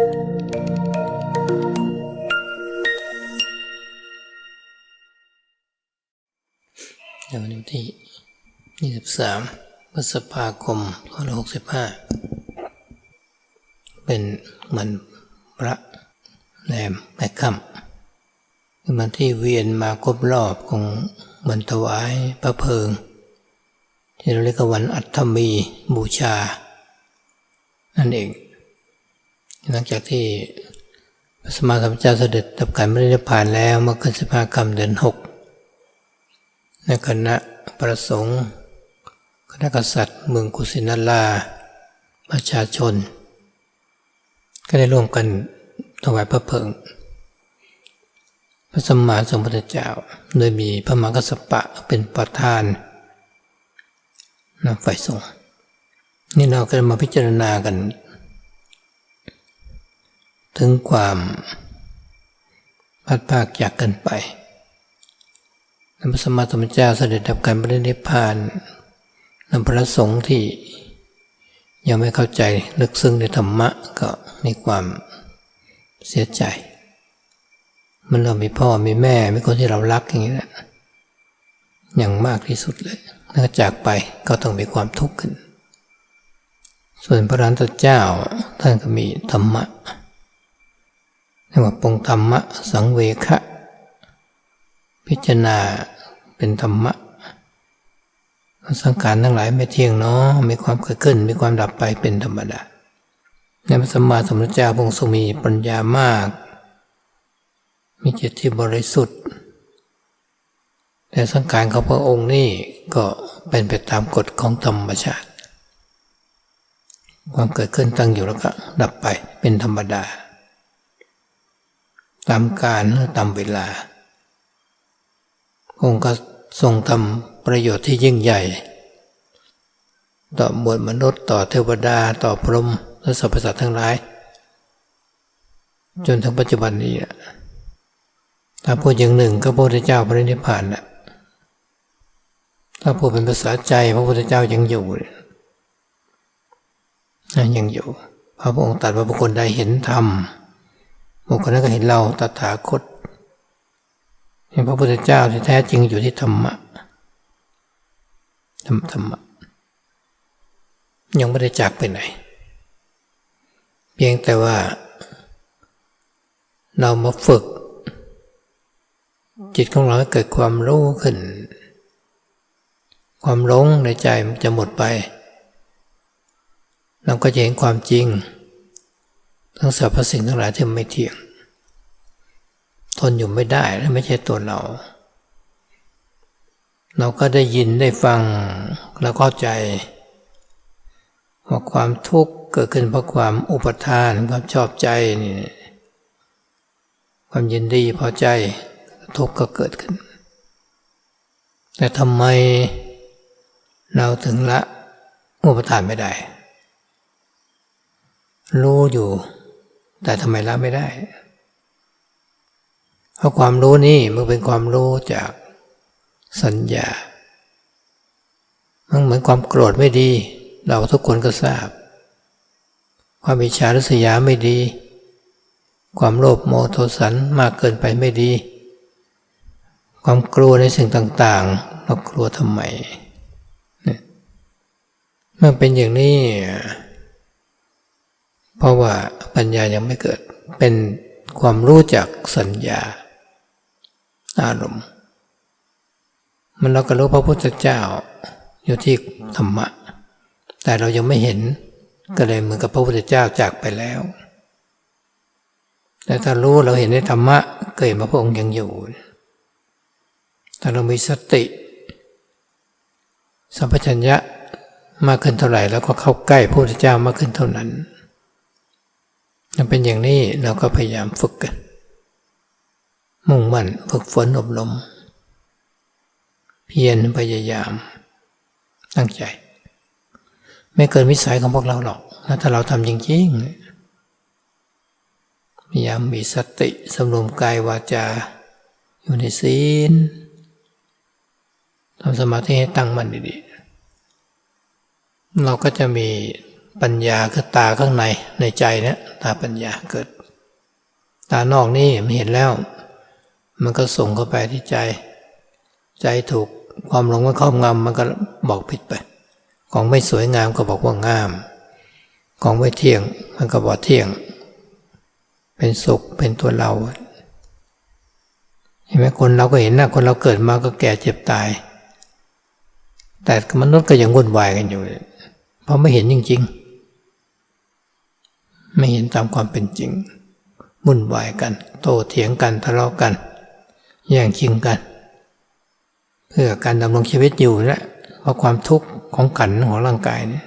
ในวันที่ 23 พฤษภาคม2565 เป็นเหมือนพระแรมแม่ค่ำเป็นวันที่เวียนมาครบรอบของวันถวายพระเพลิง ที่เราเรียกว่าวันอัฐมีบูชา นั่นเอง หลังจากที่พระสมมาสัมพุทธเจ้าเสด็จดับขันไม่ได้ผ่านแล้วเมื่อขึ้นสิบห้าคำเดือนหกในคณะประสงค์ คณะกษัตริย์เมืองกุสินาราประชาชน ก็ได้ร่วมกันถวายพระเพลิงพระสมมาสัมพุทธเจ้า โดยมีพระมหากัสปะเป็นประธานนะฝ่ายสงฆ์นี่เราก็มาพิจารณากัน ถึงความพัดภาคจากกันไปพระสมมาสัมพุทธเจ้าเสด็จดับการปรินิพพานนำพระสงฆ์ที่ยังไม่เข้าใจลึกซึ้งในธรรมะก็มีความเสียใจ มันเรามีพ่อมีแม่มีคนที่เรารักอย่างนี้แหละอย่างมากที่สุดเลยแล้วจากไปก็ต้องมีความทุกข์ขึ้น ส่วนพระรันตเจ้าท่านก็มีธรรมะ เรียกว่าปงธรรมะสังเวคะพิจารณาเป็นธรรมะสังขารทั้งหลายไม่เที่ยงเนาะมีความเกิดขึ้น มีความดับไปเป็นธรรมดาในพระสัมมาสัมพุทธเจ้าพงทรงมีปัญญามาก มีจิตที่บริสุทธิ์แต่สังขารของพระองค์นี่ก็เป็นไปตามกฎของธรรมชาติ ความเกิดขึ้นตั้งอยู่แล้วก็ดับไปเป็นธรรมดา ตามการตามเวลาองค์ก็ทรงทำประโยชน์ที่ยิ่งใหญ่ ต่อมวลมนุษย์ต่อเทวดาต่อพรหมและสรรพสัตว์ทั้งหลาย จนถึงปัจจุบันนี้ถ้าพูดอย่างหนึ่งก็พระพุทธเจ้าพระนิพพานนะถ้าพูดเป็นภาษาใจพระพุทธเจ้ายังอยู่ยังอยู่พระองค์ตรัสว่าบุคคลใดเห็นธรรม บุคคลนั้นก็เห็นเราตถาคต เห็นพระพุทธเจ้าที่แท้จริงอยู่ที่ธรรมะธรรมธรรมะยังไม่ได้จากไปไหน เพียงแต่ว่า เรามาฝึก จิตของเราให้เกิดความรู้ขึ้น ความหลงในใจมันจะหมดไป เราก็จะเห็นความจริง ทั้งสรรพสิ่งทั้งหลายที่ไม่เที่ยง ทนอยู่ไม่ได้และไม่ใช่ตัวเรา เราก็ได้ยินได้ฟังแล้วเข้าใจว่าความทุกข์เกิดขึ้นเพราะความอุปทานความชอบใจนี่ความยินดีพอใจทุกข์ก็เกิดขึ้น แต่ทำไมเราถึงละอุปทานไม่ได้ รู้อยู่ แต่ทำไมละไม่ได้ เพราะความรู้นี่มันเป็นความรู้จากสัญญา มันเหมือนความโกรธไม่ดี เราทุกคนก็ทราบ ความอิจฉาริษยาไม่ดี ความโลภโมโทสันมากเกินไปไม่ดี ความกลัวในสิ่งต่างๆ เรากลัวทำไมเมื่อเป็นอย่างนี้ เพราะว่าปัญญายังไม่เกิด เป็นความรู้จักสัญญา อารมณ์ มันเราก็รู้พระพุทธเจ้าอยู่ที่ธรรมะ แต่เรายังไม่เห็นก็เลยเหมือนกับพระพุทธเจ้าจากไปแล้ว แต่ถ้ารู้เราเห็นในธรรมะเกิดมาพระองค์ยังอยู่ถ้าเรามีสติ สัมปชัญญะมากขึ้นเท่าไหร่ แล้วก็เข้าใกล้พระพุทธเจ้ามากขึ้นเท่านั้นมัน เป็นอย่างนี้เราก็พยายามฝึกกัน มุ่งมั่นฝึกฝนอบรม เพียรพยายาม ตั้งใจ ไม่เกินวิสัยของพวกเราหรอก ถ้าเราทำจริงๆพยายามมีสติสำรวมกายวาจา อยู่ในศีลทำสมาธิให้ตั้งมั่นดีๆเราก็จะมี ปัญญาคือตาข้างในในใจเนี่ยตาปัญญาเกิด ตานอกนี่มันเห็นแล้ว มันก็ส่งเข้าไปที่ใจ ใจถูกความหลงมันครอบงำมันก็บอกผิดไป ของไม่สวยงามก็บอกว่างาม ของไม่เที่ยงมันก็บอกเที่ยง เป็นสุขเป็นตัวเราเห็นไหมคนเราก็เห็นนะคนเราเกิดมาก็แก่เจ็บตาย แต่มนุษย์ก็ยังวุ่นวายกันอยู่ เพราะไม่เห็นจริง ๆ ไม่เห็นตามความเป็นจริงวุ่นวายกัน โตเถียงกันทะเลาะกัน แย่งชิงกัน เพื่อการดำรงชีวิตอยู่นะเพราะความทุกข์ของขันของร่างกายเนี่ย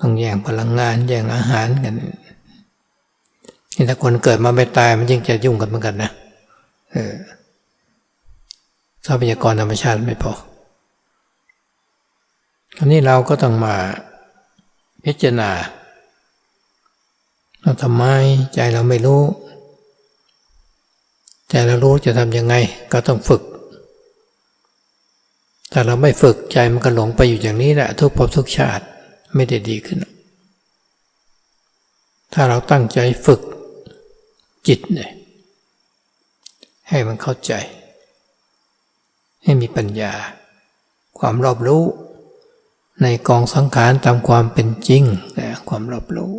ต้องแย่งพลังงานแย่งอาหารกันนี่ถ้าคนเกิดมาไม่ตายมันยิ่งจะยุ่งกันเหมือนกันนะเออทรัพยากรธรรมชาติไม่พออันนี้เราก็ต้องมาพิจารณา เราทำไมใจเราไม่รู้ ใจเรารู้จะทำยังไงก็ต้องฝึกถ้าเราไม่ฝึกใจมันก็หลงไปอยู่อย่างนี้แหละทุกภพทุกชาติไม่ได้ดีขึ้น ถ้าเราตั้งใจฝึกจิตเนี่ยให้มันเข้าใจ ให้มีปัญญา ความรอบรู้ ในกองสังขารตามความเป็นจริงนะความรอบรู้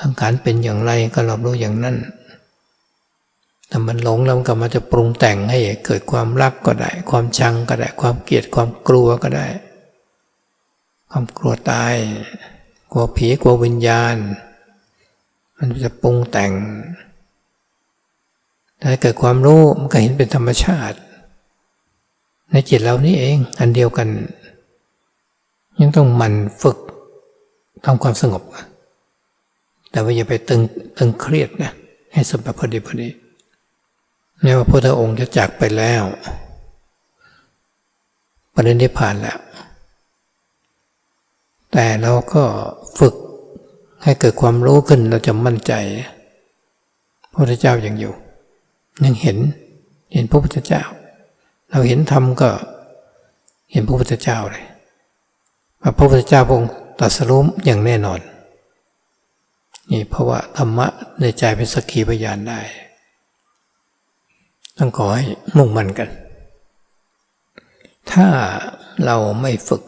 สังขารเป็นอย่างไรก็รอบรู้อย่างนั้นถ้ามันหลงแล้วมันก็มาจะปรุงแต่งให้เกิดความรักก็ได้ ความชังก็ได้ ความเกลียดความกลัวก็ได้ ความกลัวตาย กลัวผีกลัววิญญาณ มันจะปรุงแต่งถ้าเกิดความรู้มันก็เห็นเป็นธรรมชาติ ในจิตเรานี่เอง อันเดียวกัน ยังต้องหมั่นฝึกทำความสงบ แต่ว่าอย่าไปตึงตึงเครียดนะให้สบายพอดีพอดีแม้ว่าพระองค์จะจากไปแล้วประเด็นที่ผ่านแล้ว แต่เราก็ฝึกให้เกิดความรู้ขึ้นเราจะมั่นใจ พระพุทธเจ้ายังอยู่ยังเห็นเห็นพระพุทธเจ้า เราเห็นธรรมก็เห็นพระพุทธเจ้าเลยพระพุทธเจ้าองค์ตรัสรู้อย่างแน่นอน นี่เพราะว่าธรรมะในใจเป็นสักขีพยานได้ ต้องขอให้มุ่งมั่นกัน ถ้าเราไม่ฝึก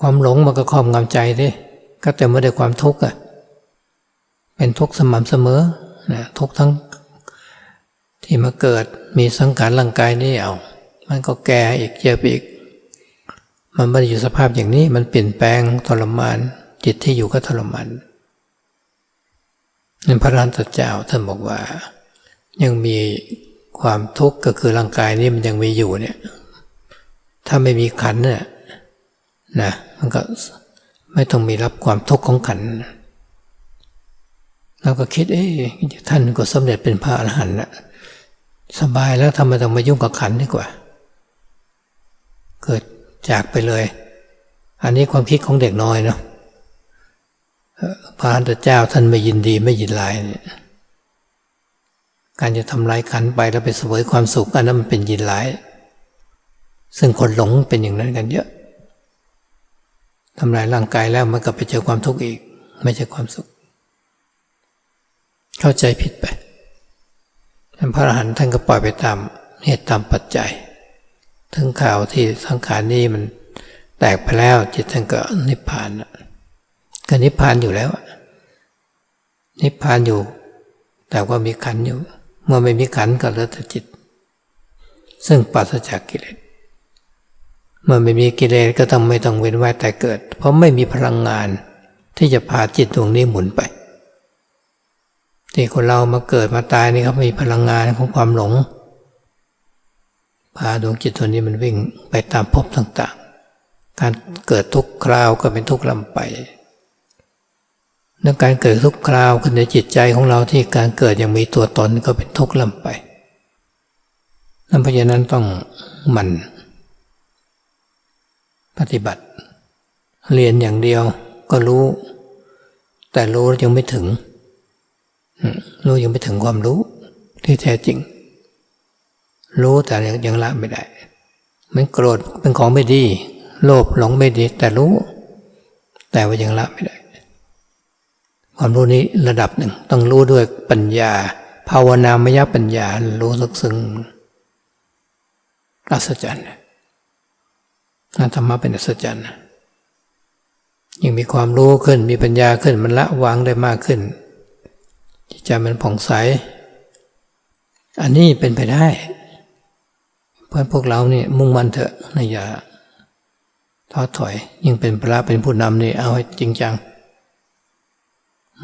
ความหลงมันก็ครอบงำใจดิก็แต่ไม่ได้ความทุกข์อะเป็นทุกข์สม่ำเสมอนะทุกทั้งที่มาเกิดมีสังขารร่างกายนี่เอามันก็แก่อีกเจ็บอีก มันไม่ได้อยู่สภาพอย่างนี้มันเปลี่ยนแปลงทรมาน จิตที่อยู่ก็ทรมานนั่นพระรานตเจ้าท่านบอกว่า ยังมีความทุกข์ก็คือร่างกายนี้มันยังมีอยู่เนี่ย ถ้าไม่มีขันเนี่ยนะมันก็ไม่ต้องมีรับความทุกข์ของขันเราก็คิดเอ๊ะท่านก็สำเร็จเป็นพระอรหันต์ละสบายแล้วทำไมต้องมายุ่งกับขันดีกว่า เกิดจากไปเลย อันนี้ความคิดของเด็กน้อยเนาะ พระอันตเจ้าท่านไม่ยินดีไม่ยินร้ายเนี่ยการจะทำลายขันไปแล้วไปเสวยความสุขอันนั้นมันเป็นยินร้าย ซึ่งคนหลงเป็นอย่างนั้นกันเยอะทำลายร่างกายแล้วมันก็ไปเจอความทุกข์อีก ไม่ใช่ความสุข เข้าใจผิดไปท่านพระอรหันต์ท่านก็ปล่อยไปตามเหตุตามปัจจัย ถึงข่าวที่สังขารนี้มันแตกไปแล้วจิตท่านก็นิพพาน ก็นิพพานอยู่แล้ว นิพพานอยู่ แต่ว่ามีขันอยู่ เมื่อไม่มีขันก็เหลือแต่จิต ซึ่งปราศจากกิเลสเมื่อไม่มีกิเลสก็ต้องไม่ต้องเว้นว่ายแต่เกิด เพราะไม่มีพลังงานที่จะพาจิตดวงนี้หมุนไปที่คนเรามาเกิดมาตายนี่เขามีพลังงานของความหลง พาดวงจิตตัวนี้มันวิ่งไปตามภพต่างๆ การเกิดทุกคราวก็เป็นทุกลำไป เรื่องการเกิดทุกคราวขึ้นในจิตใจของเราที่การเกิดยังมีตัวตนก็เป็นทุกข์ลำไปนั่นเพราะฉะนั้นต้องหมั่นปฏิบัติ เรียนอย่างเดียวก็รู้ แต่รู้ยังไม่ถึง รู้ยังไม่ถึงความรู้ที่แท้จริง รู้แต่ยังละไม่ได้มันโกรธเป็นของไม่ดี โลภหลงไม่ดี แต่รู้ แต่ว่ายังละไม่ได้ ความรู้นี้ระดับหนึ่งต้องรู้ด้วยปัญญา ภาวนามยปัญญารู้ลึกซึ้งอัศจรรย์นะธรรมะเป็นอัศจรรย์นยิ่งมีความรู้ขึ้นมีปัญญาขึ้นมันละวางได้มากขึ้นจิตใจมันผ่องใส อันนี้เป็นไปได้ เพราะพวกเราเนี่ยมุ่งมั่นเถอะนะอย่าท้อถอย ยิ่งเป็นพระเป็นผู้นำนี่เอาให้จริงจัง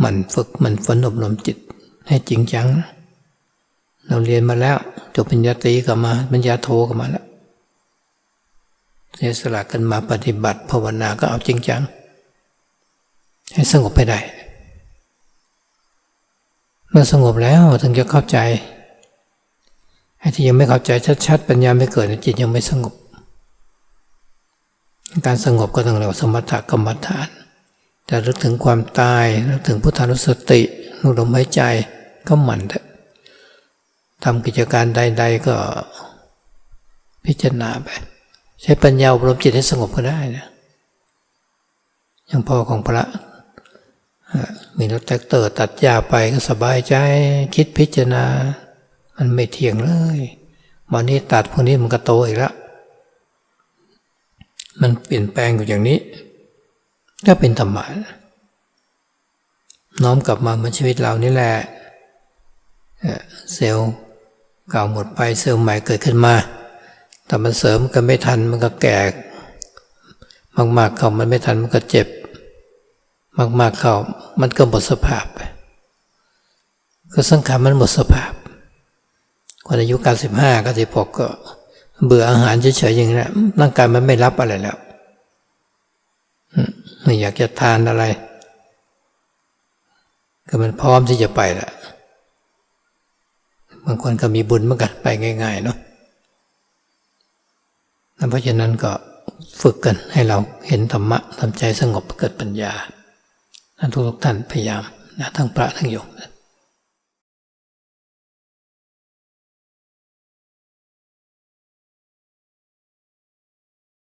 มันฝึกมันฝนอบรมจิตให้จริงจัง เราเรียนมาแล้วจบปริญญาตรีก็มาปริญญาโทก็มาแล้วเสียสละกันมาปฏิบัติภาวนาก็เอาจริงจัง ให้สงบไปได้ เมื่อสงบแล้วถึงจะเข้าใจไอ้ที่ยังไม่เข้าใจชัดๆ ปัญญาไม่เกิดจิตยังไม่สงบ การสงบก็ต้องเรียกว่าสมถกรรมฐาน จะรึกถึงความตายรึกถึงพุทธานุสตินุลมหายใจก็หมั่นเถอะทำกิจการใด ๆ ก็พิจารณาไป ใช้ปัญญาอบรมจิตให้สงบก็ได้นะอย่างพ่อของพระ มีรถแท็กเตอร์ตัดหญ้าไปก็สบายใจคิดพิจารณา มันไม่เที่ยงเลยวันนี้ตัดพวกนี้มันก็โตอีกแล้วมันเปลี่ยนแปลงอยู่อย่างนี้ ก็เป็นธรรมะน้อมกลับมาเหมือนชีวิตเรานี่แหละเซลล์เก่าหมดไปเซลล์ใหม่เกิดขึ้นมา แต่มันเสริมกันไม่ทันมันก็แก่มากๆเข้ามันไม่ทันมันก็เจ็บ มากๆเข้ามันก็หมดสภาพ ก็สังขารมันหมดสภาพคนอายุการสิบห้าก็สิบหกก็เบื่ออาหารเฉยๆอย่างนี้ร่างกายมันไม่รับอะไรแล้ว อยากจะทานอะไร ก็มันพร้อมที่จะไปแล้วบางคนก็มีบุญเหมือนกันไปง่าย ๆ เนาะเพราะฉะนั้นก็ฝึกกันให้เราเห็นธรรมะทำใจสงบเกิดปัญญาทุกท่านพยายามนะทั้งพระทั้งโยม